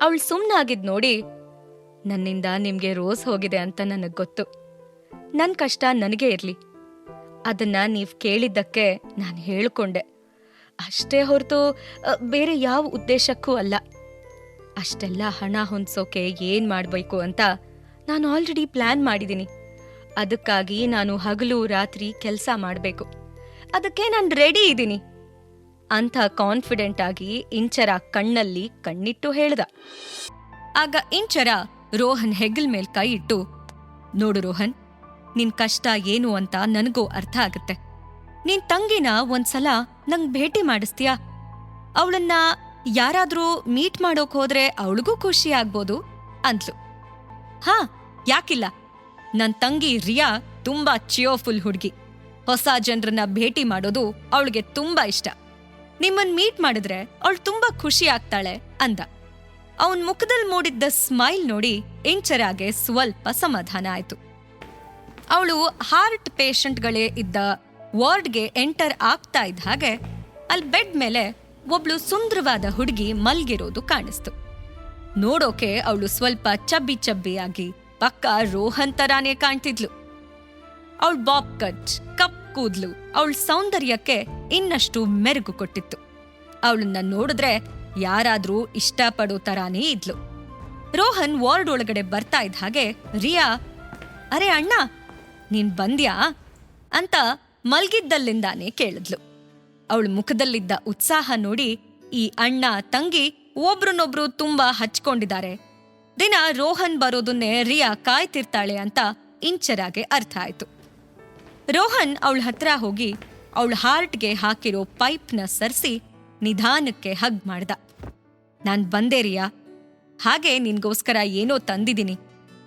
ಅವಳು ಸುಮ್ಮನಾಗಿದ್ ನೋಡಿ, ನನ್ನಿಂದ ನಿಮ್ಗೆ ರೋಸ್ ಹೋಗಿದೆ ಅಂತ ನನಗ್ ಗೊತ್ತು. ನನ್ ಕಷ್ಟ ನನಗೆ ಇರ್ಲಿ. ಅದನ್ನ ನೀವ್ ಕೇಳಿದ್ದಕ್ಕೆ ನಾನು ಹೇಳ್ಕೊಂಡೆ. ಅಷ್ಟೇ ಹೊರತು ಬೇರೆ ಯಾವ ಉದ್ದೇಶಕ್ಕೂ ಅಲ್ಲ. ಅಷ್ಟೆಲ್ಲ ಹಣ ಹೊಂದ್ಸೋಕೆ ಏನ್ ಮಾಡ್ಬೇಕು ಅಂತ ನಾನು ಆಲ್ರೆಡಿ ಪ್ಲಾನ್ ಮಾಡಿದ್ದೀನಿ ಅದಕ್ಕಾಗಿ ನಾನು ಹಗಲು ರಾತ್ರಿ ಕೆಲಸ ಮಾಡಬೇಕು. ಅದಕ್ಕೆ ನಾನು ರೆಡಿ ಇದ್ದೀನಿ ಅಂತ ಕಾನ್ಫಿಡೆಂಟ್ ಆಗಿ ಇಂಚರ ಕಣ್ಣಲ್ಲಿ ಕಣ್ಣಿಟ್ಟು ಹೇಳ್ದ. ಆಗ ಇಂಚರ ರೋಹನ್ ಹೆಗಲ್ ಮೇಲ್ ಕೈ ಇಟ್ಟು, ನೋಡು ರೋಹನ್, ನಿನ್ ಕಷ್ಟ ಏನು ಅಂತ ನನಗೂ ಅರ್ಥ ಆಗುತ್ತೆ. ನಿನ್ ತಂಗಿನ ಒಂದ್ಸಲ ನಂಗ್ ಭೇಟಿ ಮಾಡಿಸ್ತೀಯಾ? ಅವಳನ್ನ ಯಾರಾದ್ರೂ ಮೀಟ್ ಮಾಡೋಕ್ ಹೋದ್ರೆ ಅವಳಿಗೂ ಖುಷಿ ಆಗ್ಬೋದು, ಅಂದ್ಲು. ಹಾ, ಯಾಕಿಲ್ಲ. ನನ್ ತಂಗಿ ರಿಯಾ ತುಂಬಾ ಚಿಯೋಫುಲ್ ಹುಡ್ಗಿ. ಹೊಸ ಜನರನ್ನ ಭೇಟಿ ಮಾಡೋದು ಅವಳಿಗೆ ತುಂಬಾ ಇಷ್ಟ. ನಿಮ್ಮನ್ ಮೀಟ್ ಮಾಡಿದ್ರೆ ಅವಳು ತುಂಬಾ ಖುಷಿ ಆಗ್ತಾಳೆ ಅಂದ. ಅವನ್ ಮುಖದಲ್ಲಿ ಮೂಡಿದ್ದ ಸ್ಮೈಲ್ ನೋಡಿ ಇಂಚರಾಗೆ ಸ್ವಲ್ಪ ಸಮಾಧಾನ ಆಯ್ತು. ಅವಳು ಹಾರ್ಟ್ ಪೇಷಂಟ್ಗಳೇ ಇದ್ದ ವಾರ್ಡ್ಗೆ ಎಂಟರ್ ಆಗ್ತಾ ಇದ್ದ ಹಾಗೆ ಅಲ್ಲಿ ಬೆಡ್ ಮೇಲೆ ಒಬ್ಳು ಸುಂದರವಾದ ಹುಡುಗಿ ಮಲ್ಗಿರೋದು ಕಾಣಿಸ್ತು. ನೋಡೋಕೆ ಅವಳು ಸ್ವಲ್ಪ ಚಬ್ಬಿ ಚಬ್ಬಿಯಾಗಿ ಪಕ್ಕ ರೋಹನ್ ತರಾನೇ ಕಾಣ್ತಿದ್ಲು. ಅವಳು ಬಾಬ್ ಕಟ್ ಕಪ್ ಕೂದ್ಲು ಅವಳ ಸೌಂದರ್ಯಕ್ಕೆ ಇನ್ನಷ್ಟು ಮೆರುಗು ಕೊಟ್ಟಿತ್ತು. ಅವಳನ್ನ ನೋಡಿದ್ರೆ ಯಾರಾದ್ರೂ ಇಷ್ಟಪಡೋ ತರಾನೇ ಇದ್ಲು. ರೋಹನ್ ವಾರ್ಡ್ ಒಳಗಡೆ ಬರ್ತಾ ಇದ್ದ ಹಾಗೆ, ರಿಯಾ, ಅರೆ ಅಣ್ಣ, ನೀನ್ ಬಂದ್ಯಾ? ಅಂತ ಮಲ್ಗಿದ್ದಲ್ಲಿಂದಾನೇ ಕೇಳಿದ್ಲು. ಅವಳ ಮುಖದಲ್ಲಿದ್ದ ಉತ್ಸಾಹ ನೋಡಿ ಈ ಅಣ್ಣ ತಂಗಿ ಒಬ್ರನ್ನೊಬ್ರು ತುಂಬಾ ಹಚ್ಕೊಂಡಿದ್ದಾರೆ. ದಿನ ರೋಹನ್ ಬರೋದನ್ನೇ ರಿಯಾ ಕಾಯ್ತಿರ್ತಾಳೆ ಅಂತ ಇಂಚರಾಗೆ ಅರ್ಥ ಆಯ್ತು. ರೋಹನ್ ಅವಳ ಹತ್ರ ಹೋಗಿ ಅವಳ ಹಾರ್ಟ್ಗೆ ಹಾಕಿರೋ ಪೈಪ್ನ ಸರಿಸಿ ನಿಧಾನಕ್ಕೆ ಹಗ್ ಮಾಡ್ದ. ನಾನ್ ಬಂದೆ ರಿಯಾ. ಹಾಗೆ ನಿನ್ಗೋಸ್ಕರ ಏನೋ ತಂದಿದ್ದೀನಿ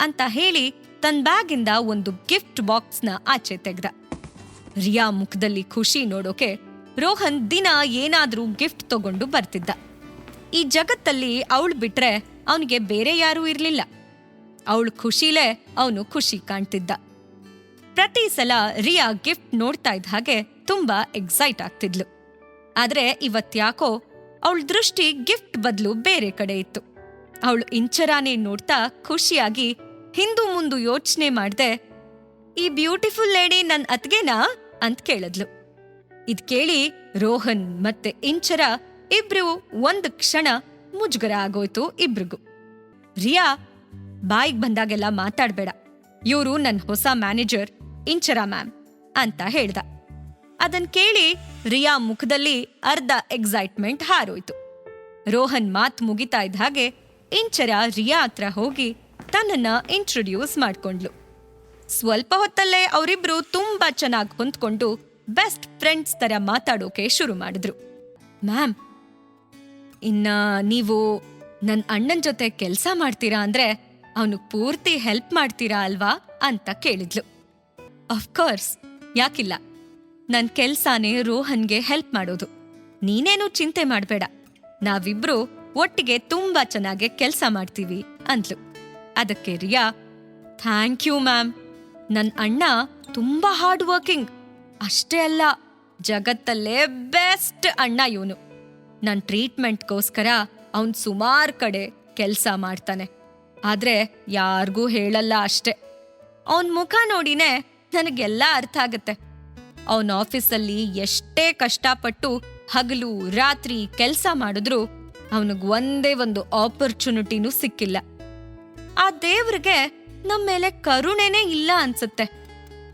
ಅಂತ ಹೇಳಿ ತನ್ನ ಬ್ಯಾಗಿಂದ ಒಂದು ಗಿಫ್ಟ್ ಬಾಕ್ಸ್ನ ಆಚೆ ತೆಗ್ದ. ರಿಯಾ ಮುಖದಲ್ಲಿ ಖುಷಿ ನೋಡೋಕೆ ರೋಹನ್ ದಿನ ಏನಾದ್ರೂ ಗಿಫ್ಟ್ ತಗೊಂಡು ಬರ್ತಿದ್ದ. ಈ ಜಗತ್ತಲ್ಲಿ ಅವಳು ಬಿಟ್ರೆ ಅವನಿಗೆ ಬೇರೆ ಯಾರೂ ಇರ್ಲಿಲ್ಲ. ಅವಳು ಖುಷಿಲೇ ಅವನು ಖುಷಿ ಕಾಣ್ತಿದ್ದ. ಪ್ರತಿ ಸಲ ರಿಯಾ ಗಿಫ್ಟ್ ನೋಡ್ತಾ ಇದ್ದ ಹಾಗೆ ತುಂಬಾ ಎಕ್ಸೈಟ್ ಆಗ್ತಿದ್ಲು. ಆದ್ರೆ ಇವತ್ತ್ಯಾಕೋ ಅವಳ ದೃಷ್ಟಿ ಗಿಫ್ಟ್ ಬದಲು ಬೇರೆ ಕಡೆ ಇತ್ತು. ಅವಳು ಇಂಚರಾನೇ ನೋಡ್ತಾ ಖುಷಿಯಾಗಿ ಹಿಂದೂ ಮುಂದು ಯೋಚನೆ ಮಾಡ್ದೆ, ಈ ಬ್ಯೂಟಿಫುಲ್ ಲೇಡಿ ನನ್ ಅತ್ಗೆನಾ? ಅಂತ ಕೇಳಿದ್ಲು. ಇದ್ ಕೇಳಿ ರೋಹನ್ ಮತ್ತೆ ಇಂಚರ ಇಬ್ರು ಒಂದ್ ಕ್ಷಣ ಮುಜುಗರ ಆಗೋಯ್ತು ಇಬ್ರಿಗೂ. ರಿಯಾ ಬಾಯಿಗ್ ಬಂದಾಗೆಲ್ಲ ಮಾತಾಡ್ಬೇಡ. ಇವರು ನನ್ ಹೊಸ ಮ್ಯಾನೇಜರ್ ಇಂಚರ ಮ್ಯಾಮ್ ಅಂತ ಹೇಳ್ದ. ಅದನ್ ಕೇಳಿ ರಿಯಾ ಮುಖದಲ್ಲಿ ಅರ್ಧ ಎಕ್ಸೈಟ್ಮೆಂಟ್ ಹಾರೋಯ್ತು. ರೋಹನ್ ಮಾತ್ ಮುಗಿತಾ ಇದ್ದ ಹಾಗೆ ಇಂಚರ ರಿಯಾ ಹತ್ರ ಹೋಗಿ ತನ್ನನ್ನ ಇಂಟ್ರೊಡ್ಯೂಸ್ ಮಾಡ್ಕೊಂಡ್ಲು. ಸ್ವಲ್ಪ ಹೊತ್ತಲ್ಲೇ ಅವರಿಬ್ರು ತುಂಬಾ ಚೆನ್ನಾಗಿ ಹೊಂದ್ಕೊಂಡು ಬೆಸ್ಟ್ ಫ್ರೆಂಡ್ಸ್ ತರ ಮಾತಾಡೋಕೆ ಶುರು ಮಾಡಿದ್ರು. ಮ್ಯಾಮ್, ಇನ್ನ ನೀವು ನನ್ನ ಅಣ್ಣನ ಜೊತೆ ಕೆಲಸ ಮಾಡ್ತೀರಾ ಅಂದ್ರೆ ಅವನು ಪೂರ್ತಿ ಹೆಲ್ಪ್ ಮಾಡ್ತೀರಾ ಅಲ್ವಾ ಅಂತ ಕೇಳಿದ್ಲು. ಅಫ್ಕೋರ್ಸ್ ಯಾಕಿಲ್ಲ? ನನ್ ಕೆಲ್ಸಾನೇ ರೋಹನ್ಗೆ ಹೆಲ್ಪ್ ಮಾಡೋದು. ನೀನೇನು ಚಿಂತೆ ಮಾಡ್ಬೇಡ. ನಾವಿಬ್ರು ಒಟ್ಟಿಗೆ ತುಂಬಾ ಚೆನ್ನಾಗಿ ಕೆಲಸ ಮಾಡ್ತೀವಿ ಅಂದ್ಲು. ಅದಕ್ಕೆ ರಿಯಾ, ಥ್ಯಾಂಕ್ ಯು ಮ್ಯಾಮ್. ನನ್ ಅಣ್ಣ ತುಂಬಾ ಹಾರ್ಡ್ ವರ್ಕಿಂಗ್ ಅಷ್ಟೇ ಅಲ್ಲ, ಜಗತ್ತಲ್ಲೇ ಬೆಸ್ಟ್ ಅಣ್ಣ ಇವನು. ನನ್ ಟ್ರೀಟ್ಮೆಂಟ್ಗೋಸ್ಕರ ಅವನ್ ಸುಮಾರ್ ಕಡೆ ಕೆಲಸ ಮಾಡ್ತಾನೆ. ಆದ್ರೆ ಯಾರಿಗೂ ಹೇಳಲ್ಲ ಅಷ್ಟೆ. ಅವನ್ ಮುಖ ನೋಡಿನೇ ನನಗೆಲ್ಲ ಅರ್ಥ ಆಗತ್ತೆ. ಅವನ ಆಫೀಸಲ್ಲಿ ಎಷ್ಟೇ ಕಷ್ಟಪಟ್ಟು ಹಗಲು, ರಾತ್ರಿ ಕೆಲಸ ಮಾಡಿದ್ರು ಅವನಿಗೆ ಒಂದೇ ಒಂದು ಆಪರ್ಚುನಿಟಿನೂ ಸಿಕ್ಕಿಲ್ಲ. ಆ ದೇವ್ರಿಗೆ ನಮ್ಮ ಮೇಲೆ ಕರುಣೆನೇ ಇಲ್ಲ ಅನ್ಸುತ್ತೆ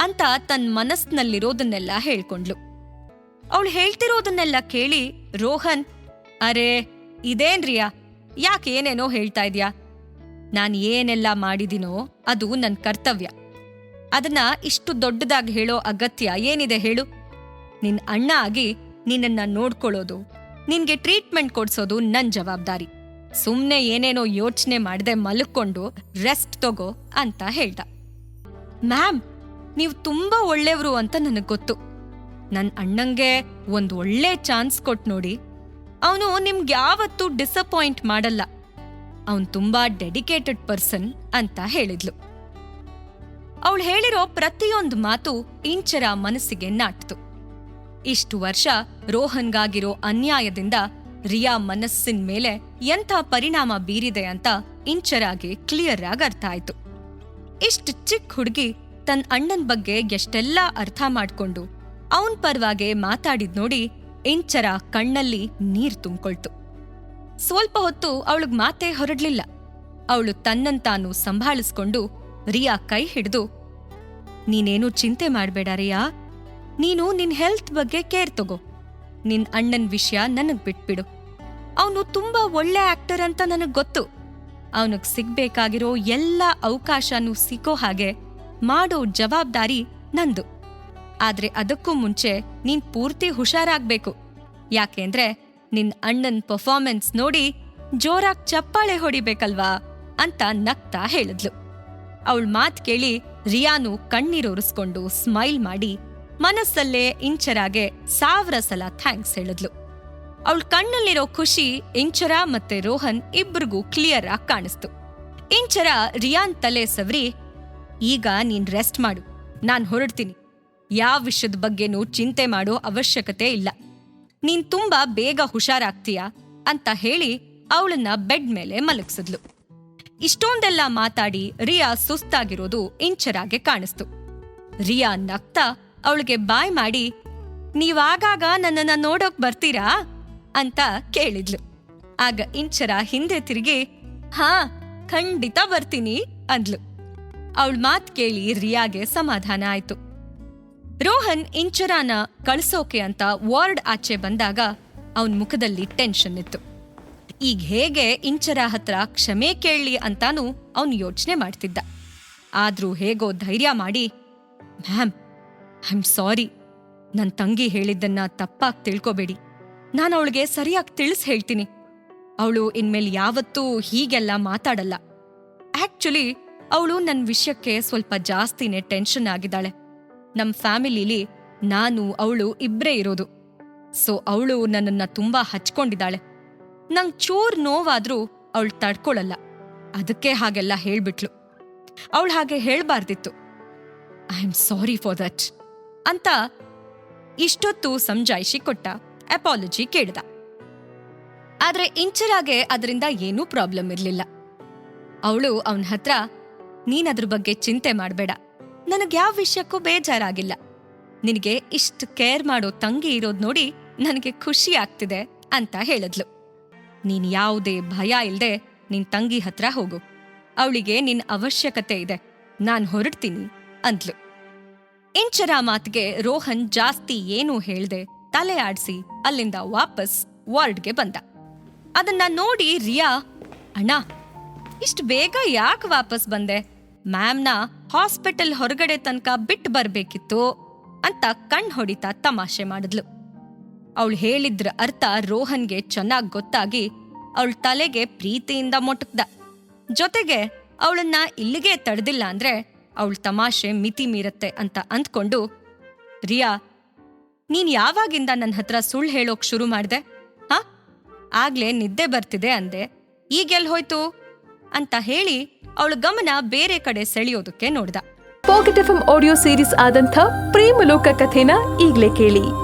ಅಂತ ತನ್ನ ಮನಸ್ಸಿನಲ್ಲಿರೋದನ್ನೆಲ್ಲ ಹೇಳ್ಕೊಂಡ್ಲು. ಅವಳು ಹೇಳ್ತಿರೋದನ್ನೆಲ್ಲ ಕೇಳಿ ರೋಹನ್, ಅರೆ, ಇದೇನ್ ರಿಯಾ? ಯಾಕೆ ಏನೇನೋ ಹೇಳ್ತಾ ಇದ್ಯಾ? ನಾನು ಏನೆಲ್ಲ ಮಾಡಿದೀನೋ ಅದು ನನ್ನ ಕರ್ತವ್ಯ. ಅದನ್ನ ಇಷ್ಟು ದೊಡ್ಡದಾಗಿ ಹೇಳೋ ಅಗತ್ಯ ಏನಿದೆ ಹೇಳು. ನಿನ್ ಅಣ್ಣ ಆಗಿ ನಿನ್ನನ್ನ ನೋಡ್ಕೊಳ್ಳೋದು, ನಿನ್ಗೆ ಟ್ರೀಟ್ಮೆಂಟ್ ಕೊಡ್ಸೋದು ನನ್ ಜವಾಬ್ದಾರಿ. ಸುಮ್ನೆ ಏನೇನೋ ಯೋಚನೆ ಮಾಡದೆ ಮಲ್ಕೊಂಡು ರೆಸ್ಟ್ ತಗೋ ಅಂತ ಹೇಳ್ದ. ಮ್ಯಾಮ್, ನೀವು ತುಂಬಾ ಒಳ್ಳೆಯವರು ಅಂತ ನನಗ್ ಗೊತ್ತು. ನನ್ ಅಣ್ಣಂಗೆ ಒಂದ್ ಒಳ್ಳೆ ಚಾನ್ಸ್ ಕೊಟ್ ನೋಡಿ. ಅವನು ನಿಮ್ಗೆ ಯಾವತ್ತೂ ಡಿಸಪಾಯಿಂಟ್ ಮಾಡಲ್ಲ. ಅವನ್ ತುಂಬಾ ಡೆಡಿಕೇಟೆಡ್ ಪರ್ಸನ್ ಅಂತ ಹೇಳಿದ್ಲು. ಅವಳು ಹೇಳಿರೋ ಪ್ರತಿಯೊಂದು ಮಾತು ಇಂಚರ ಮನಸ್ಸಿಗೆ ನಾಟ್ತು. ಇಷ್ಟು ವರ್ಷ ರೋಹನ್ಗಾಗಿರೋ ಅನ್ಯಾಯದಿಂದ ರಿಯಾ ಮನಸ್ಸಿನ ಮೇಲೆ ಎಂಥ ಪರಿಣಾಮ ಬೀರಿದೆ ಅಂತ ಇಂಚರಾಗಿ ಕ್ಲಿಯರ್ ಆಗಿ ಅರ್ಥ ಆಯ್ತು. ಇಷ್ಟು ಚಿಕ್ಕ ಹುಡುಗಿ ತನ್ನ ಅಣ್ಣನ್ ಬಗ್ಗೆ ಎಷ್ಟೆಲ್ಲ ಅರ್ಥ ಮಾಡ್ಕೊಂಡು ಅವನ್ ಪರವಾಗಿ ಮಾತಾಡಿದ್ ನೋಡಿ ಇಂಚರ ಕಣ್ಣಲ್ಲಿ ನೀರ್ ತುಂಬಿಕೊಳ್ತು. ಸ್ವಲ್ಪ ಹೊತ್ತು ಅವಳಿಗ್ ಮಾತೇ ಹೊರಡ್ಲಿಲ್ಲ. ಅವಳು ತನ್ನಂತಾನು ಸಂಭಾಳಿಸ್ಕೊಂಡು ರಿಯಾ ಕೈ ಹಿಡಿದು, ನೀನೇನು ಚಿಂತೆ ಮಾಡ್ಬೇಡ ರಿಯಾ. ನೀನು ನಿನ್ ಹೆಲ್ತ್ ಬಗ್ಗೆ ಕೇರ್ ತಗೋ. ನಿನ್ ಅಣ್ಣನ್ ವಿಷಯ ನನಗ್ ಬಿಟ್ಬಿಡು. ಅವನು ತುಂಬಾ ಒಳ್ಳೆ ಆಕ್ಟರ್ ಅಂತ ನನಗ್ ಗೊತ್ತು. ಅವನಿಗೆ ಸಿಗ್ಬೇಕಾಗಿರೋ ಎಲ್ಲ ಅವಕಾಶನೂ ಸಿಕ್ಕೋ ಹಾಗೆ ಮಾಡೋ ಜವಾಬ್ದಾರಿ ನಂದು. ಆದ್ರೆ ಅದಕ್ಕೂ ಮುಂಚೆ ನೀನ್ ಪೂರ್ತಿ ಹುಷಾರಾಗ್ಬೇಕು. ಯಾಕೆಂದ್ರೆ ನಿನ್ ಅಣ್ಣನ್ ಪರ್ಫಾರ್ಮೆನ್ಸ್ ನೋಡಿ ಜೋರಾಗ್ ಚಪ್ಪಾಳೆ ಹೊಡಿಬೇಕಲ್ವಾ ಅಂತ ನಗ್ತಾ ಹೇಳಿದ್ಲು. ಅವಳ ಮಾತ್ ಕೇಳಿ ರಿಯಾನು ಕಣ್ಣೀರೊರೆಸ್ಕೊಂಡು ಸ್ಮೈಲ್ ಮಾಡಿ ಮನಸ್ಸಲ್ಲೇ ಇಂಚರಾಗೆ ಸಾವಿರ ಸಲ ಥ್ಯಾಂಕ್ಸ್ ಹೇಳಿದ್ಲು. ಅವಳ ಕಣ್ಣಲ್ಲಿರೋ ಖುಷಿ ಇಂಚರ ಮತ್ತೆ ರೋಹನ್ ಇಬ್ರಿಗೂ ಕ್ಲಿಯರ್ ಆಗಿ ಕಾಣಿಸ್ತು. ಇಂಚರ ರಿಯಾನ್ ತಲೆ ಸವರಿ, ಈಗ ನೀನ್ ರೆಸ್ಟ್ ಮಾಡು, ನಾನ್ ಹೊರಡ್ತೀನಿ. ಯಾವ ವಿಷಯದ ಬಗ್ಗೆನೂ ಚಿಂತೆ ಮಾಡೋ ಅವಶ್ಯಕತೆ ಇಲ್ಲ. ನೀನ್ ತುಂಬಾ ಬೇಗ ಹುಷಾರಾಗ್ತೀಯ? ಅಂತ ಹೇಳಿ ಅವಳನ್ನ ಬೆಡ್ ಮೇಲೆ ಮಲಗಿಸಿದ್ಲು. ಇಷ್ಟೊಂದೆಲ್ಲ ಮಾತಾಡಿ ರಿಯಾ ಸುಸ್ತಾಗಿರೋದು ಇಂಚರಾಗೆ ಕಾಣಿಸ್ತು. ರಿಯಾ ನಗ್ತಾ ಅವಳಿಗೆ ಬಾಯ್ ಮಾಡಿ, ನೀವಾಗಾಗ ನನ್ನನ್ನ ನೋಡೋಕ್ ಬರ್ತೀರಾ? ಅಂತ ಕೇಳಿದ್ಲು. ಆಗ ಇಂಚರ ಹಿಂದೆ ತಿರುಗಿ, ಹಾ, ಖಂಡಿತ ಬರ್ತೀನಿ, ಅಂದ್ಲು. ಅವಳ ಮಾತ್ ಕೇಳಿ ರಿಯಾಗೆ ಸಮಾಧಾನ ಆಯ್ತು. ರೋಹನ್ ಇಂಚರಾನ ಕಳ್ಸೋಕೆ ಅಂತ ವಾರ್ಡ್ ಆಚೆ ಬಂದಾಗ ಅವನ್ ಮುಖದಲ್ಲಿ ಟೆನ್ಷನ್ ಇತ್ತು. ಈಗ ಹೇಗೆ ಇಂಚರ ಹತ್ರ ಕ್ಷಮೆ ಕೇಳಲಿ ಅಂತಾನೂ ಅವನು ಯೋಚನೆ ಮಾಡ್ತಿದ್ದ. ಆದ್ರೂ ಹೇಗೋ ಧೈರ್ಯ ಮಾಡಿ, ಮ್ಯಾಮ್, ಐ ಸಾರಿ. ನನ್ ತಂಗಿ ಹೇಳಿದ್ದನ್ನ ತಪ್ಪಾಗಿ ತಿಳ್ಕೊಬೇಡಿ. ನಾನು ಅವಳಿಗೆ ಸರಿಯಾಗಿ ತಿಳಿಸ್ ಹೇಳ್ತೀನಿ. ಅವಳು ಇನ್ಮೇಲೆ ಯಾವತ್ತೂ ಹೀಗೆಲ್ಲ ಮಾತಾಡಲ್ಲ. ಆಕ್ಚುಲಿ ಅವಳು ನನ್ನ ವಿಷಯಕ್ಕೆ ಸ್ವಲ್ಪ ಜಾಸ್ತಿನೇ ಟೆನ್ಷನ್ ಆಗಿದ್ದಾಳೆ. ನಮ್ ಫ್ಯಾಮಿಲಿಲಿ ನಾನು, ಅವಳು ಇಬ್ರೇ ಇರೋದು. ಸೊ, ಅವಳು ನನ್ನನ್ನ ತುಂಬಾ ಹಚ್ಕೊಂಡಿದ್ದಾಳೆ. ನಂಗ್ ಚೂರ್ ನೋವಾದ್ರೂ ಅವಳು ತಡ್ಕೊಳಲ್ಲ. ಅದಕ್ಕೆ ಹಾಗೆಲ್ಲ ಹೇಳ್ಬಿಟ್ಲು. ಅವಳು ಹಾಗೆ ಹೇಳ್ಬಾರ್ದಿತ್ತು. I am sorry for that ಅಂತ ಇಷ್ಟೊತ್ತು ಸಮಜಾಯಿಷಿ ಕೊಟ್ಟ ಅಪಾಲಜಿ ಕೇಳ್ದ. ಆದ್ರೆ ಇಂಚರಾಗೆ ಅದರಿಂದ ಏನೂ ಪ್ರಾಬ್ಲಮ್ ಇರ್ಲಿಲ್ಲ. ಅವಳು ಅವನ ಹತ್ರ, ನೀನ್ ಅದ್ರ ಬಗ್ಗೆ ಚಿಂತೆ ಮಾಡ್ಬೇಡ. ಯಾವ ವಿಷಯಕ್ಕೂ ಬೇಜಾರಾಗಿಲ್ಲ. ನಿನಗೆ ಇಷ್ಟು ಕೇರ್ ಮಾಡೋ ತಂಗಿ ಇರೋದ್ ನೋಡಿ ನನಗೆ ಖುಷಿ ಆಗ್ತಿದೆ ಅಂತ ಹೇಳಿದ್ಲು. ನೀನ್ ಯಾವುದೇ ಭಯ ಇಲ್ಲದೆ ನಿನ್ ತಂಗಿ ಹತ್ರ ಹೋಗು. ಅವಳಿಗೆ ನಿನ್ ಅವಶ್ಯಕತೆ ಇದೆ. ನಾನ್ ಹೊರಡ್ತೀನಿ ಅಂದ್ಲು. ಇಂಚರ ಮಾತಿಗೆ ರೋಹನ್ ಜಾಸ್ತಿ ಏನೂ ಹೇಳ್ದೆ ತಲೆ ಆಡಿಸಿ ಅಲ್ಲಿಂದ ವಾಪಸ್ ವಾರ್ಡ್ಗೆ ಬಂದ. ಅದನ್ನ ನೋಡಿ ರಿಯಾ, ಅಣ್ಣ, ಇಷ್ಟು ಬೇಗ ಯಾಕೆ ವಾಪಸ್ ಬಂದೆ? ಮ್ಯಾಮ್ನ ಹಾಸ್ಪಿಟಲ್ ಹೊರಗಡೆ ತನಕ ಬಿಟ್ಟು ಬರಬೇಕಿತ್ತು ಅಂತ ಕಣ್ ಹೊಡಿತಾ ತಮಾಷೆ ಮಾಡಿದ್ಲು. ಅವಳು ಹೇಳಿದ್ರ ಅರ್ಥ ರೋಹನ್ಗೆ ಚೆನ್ನಾಗ್ ಗೊತ್ತಾಗಿ ಅವಳ ತಲೆಗೆ ಪ್ರೀತಿಯಿಂದ ಮೊಟಕ್ದ. ಜೊತೆಗೆ ಅವಳನ್ನ ಇಲ್ಲಿಗೆ ತಡೆದಿಲ್ಲ ಅಂದ್ರೆ ಅವಳ ತಮಾಷೆ ಮಿತಿ ಮೀರತ್ತೆ ಅಂತ ಅಂದ್ಕೊಂಡು, ರಿಯಾ, ನೀನ್ ಯಾವಾಗಿಂದ ನನ್ನ ಹತ್ರ ಸುಳ್ಳು ಹೇಳೋಕ್ ಶುರು ಮಾಡಿದೆ? ಹಾ? ಆಗ್ಲೇ ನಿದ್ದೆ ಬರ್ತಿದೆ ಅಂದೆ. ಈಗೆಲ್ ಹೋಯ್ತು? ಅಂತ ಹೇಳಿ ಅವಳ ಗಮನ ಬೇರೆ ಕಡೆ ಸೆಳೆಯೋದಕ್ಕೆ ನೋಡ್ದ. ಪಾಕೆಟ್ ಎಫ್ ಆಡಿಯೋ ಸೀರೀಸ್ ಆದಂಥ ಪ್ರೇಮಲೋಕ ಕಥೆನ ಈಗ್ಲೇ ಕೇಳಿ.